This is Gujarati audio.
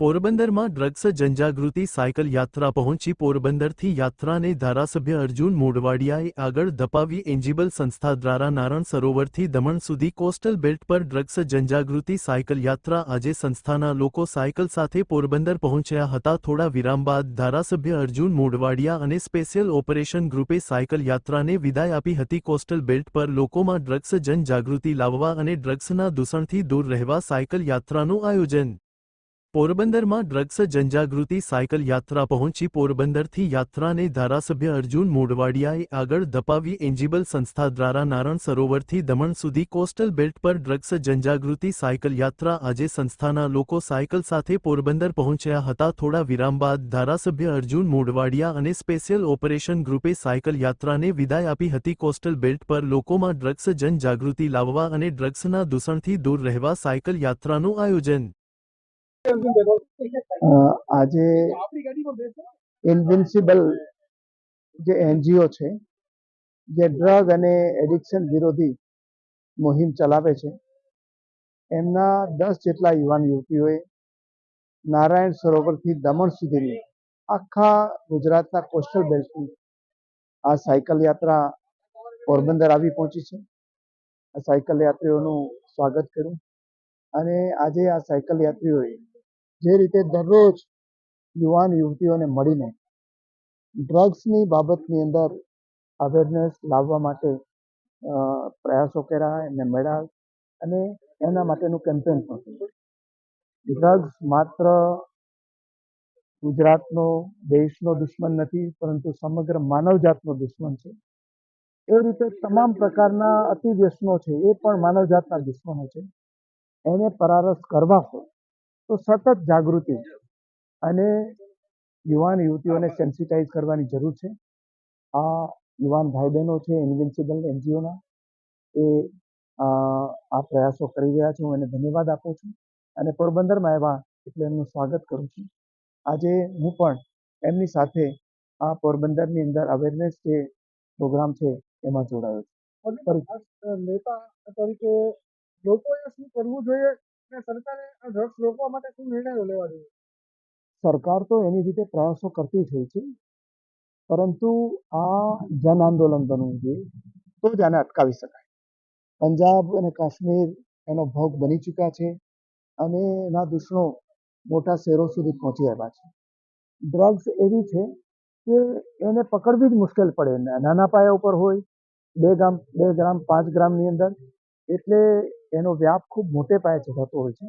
પોરબંદરમાં ડ્રગ્સ જનજાગૃતિ સાયકલ યાત્રા પહોંચી પોરબંદરથી યાત્રાને ધારાસભ્ય અર્જુન મોઢવાડિયાએ આગળ ધપાવી એન્જિબલ સંસ્થા દ્વારા નારણ સરોવરથી દમણ સુધી કોસ્ટલ બેલ્ટ પર ડ્રગ્સ જનજાગૃતિ સાયકલ યાત્રા આજે સંસ્થાના લોકો સાયકલ સાથે પોરબંદર પહોંચ્યા હતા. થોડા વિરામ બાદ ધારાસભ્ય અર્જુન મોઢવાડિયા અને સ્પેશિયલ ઓપરેશન ગ્રુપે સાયકલ યાત્રાને વિદાય આપી હતી. કોસ્ટલ બેલ્ટ પર લોકોમાં ડ્રગ્સ જનજાગૃતિ લાવવા અને ડ્રગ્સના દૂષણથી દૂર રહેવા સાયકલ યાત્રાનું આયોજન પોરબંદરમાં ડ્રગ્સ જનજાગૃતિ સાયકલ યાત્રા પહોંચી પોરબંદરથી યાત્રાને ધારાસભ્ય અર્જુન મોઢવાડિયાએ આગળ ધપાવી એન્જિબલ સંસ્થા દ્વારા નારણ સરોવરથી દમણ સુધી કોસ્ટલ બેલ્ટ પર ડ્રગ્સ જનજાગૃતિ સાયકલ યાત્રા આજે સંસ્થાના લોકો સાયકલ સાથે પોરબંદર પહોંચ્યા હતા. થોડા વિરામ બાદ ધારાસભ્ય અર્જુન મોઢવાડિયા અને સ્પેશિયલ ઓપરેશન ગ્રુપે સાયકલ યાત્રાને વિદાય આપી હતી. કોસ્ટલ બેલ્ટ પર લોકોમાં ડ્રગ્સ જનજાગૃતિ લાવવા અને ડ્રગ્સના દૂષણથી દૂર રહેવા સાયકલ યાત્રાનું આયોજન આજે ઇન્વિન્સિબલ જે એનજીઓ છે, જે ડ્રગ અને એડિક્શન વિરોધી મુહિમ ચલાવે છે, એમના દસ જેટલા યુવાન યુવતીઓએ નારાયણ સરોવરથી દમણ સુધીની આખા ગુજરાતના કોસ્ટલ બેલ્ટની આ સાયકલ યાત્રા પોરબંદર આવી પહોંચી છે. આ સાયકલ યાત્રીઓનું સ્વાગત કર્યું અને આજે આ સાયકલ યાત્રીઓએ જે રીતે દરરોજ યુવાન યુવતીઓને મળીને ડ્રગ્સની બાબતની અંદર અવેરનેસ લાવવા માટે પ્રયાસો કર્યા એમને મળ્યા અને એના માટેનું કેમ્પેન પણ ડ્રગ્સ માત્ર ગુજરાતનો દેશનો દુશ્મન નથી, પરંતુ સમગ્ર માનવજાતનો દુશ્મન છે. એ રીતે તમામ પ્રકારના અતિ વ્યસનો છે, એ પણ માનવજાતના દુશ્મનો છે. એને પરારસ કરવા હોય તો સતત જાગૃતિ. અને યુવાન યુવતીઓને સેન્સિટાઈઝ કરવાની જરૂર છે. આ યુવાન ભાઈ બહેનો છે ઇન્વિન્સિબલ એનજીઓના, એ આ પ્રયાસો કરી રહ્યા છે, હું એને ધન્યવાદ આપું છું. અને પોરબંદરમાં આવ્યા એટલે એમનું સ્વાગત કરું છું. આજે હું પણ એમની સાથે આ પોરબંદરની અંદર અવેરનેસ જે પ્રોગ્રામ છે, એમાં જોડાયો છું. નેતા તરીકે લોકોએ શું કરવું જોઈએ સરકારે આ ડ્રગ્સ રોકવા માટે નિર્ણયો લેવા સરકાર તો એની રીતે પ્રયાસો કરતી જ હોય છે. પરંતુ આ જન આંદોલન બનવું જોઈએ તો જ આને અટકાવી શકાય. પંજાબ અને કાશ્મીર એનો ભોગ બની ચૂક્યા છે અને એના દુશ્મનો મોટા શહેરો સુધી પહોંચી આવ્યા છે. ડ્રગ્સ એવી છે કે એને પકડવી જ મુશ્કેલ પડે. નાના પાયા ઉપર હોય, બે ગ્રામ બે ગ્રામ, પાંચ ગ્રામની અંદર. એટલે એનો વ્યાપ ખૂબ મોટે પાયે થતો હોય છે.